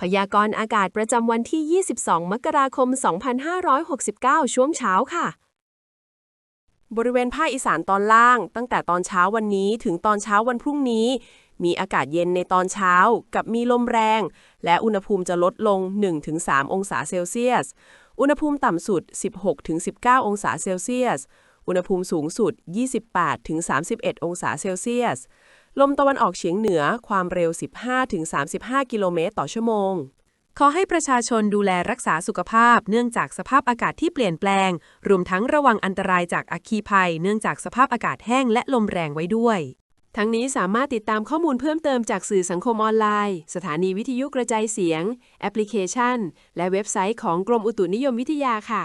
พยากรณ์อากาศประจำวันที่ 22 มกราคม 2569 ช่วงเช้าค่ะ บริเวณภาคอีสานตอนล่าง ตั้งแต่ตอนเช้าวันนี้ถึงตอนเช้าวันพรุ่งนี้ มีอากาศเย็นในตอนเช้า กับมีลมแรง และอุณหภูมิจะลดลง 1-3 องศาเซลเซียส อุณหภูมิต่ำสุด 16-19 องศาเซลเซียส อุณหภูมิสูงสุด 28-31 องศาเซลเซียส ลมตะวันออกเฉียงเหนือความเร็ว 15-35 กิโลเมตรต่อชั่วโมง ขอให้ประชาชนดูแลรักษาสุขภาพ เนื่องจากสภาพอากาศที่เปลี่ยนแปลง รวมทั้งระวังอันตรายจากอัคคีภัย เนื่องจากสภาพอากาศแห้งและลมแรงไว้ด้วย ทั้งนี้สามารถติดตามข้อมูลเพิ่มเติมจากสื่อสังคมออนไลน์ สถานีวิทยุกระจายเสียง แอปพลิเคชัน และเว็บไซต์ของกรมอุตุนิยมวิทยาค่ะ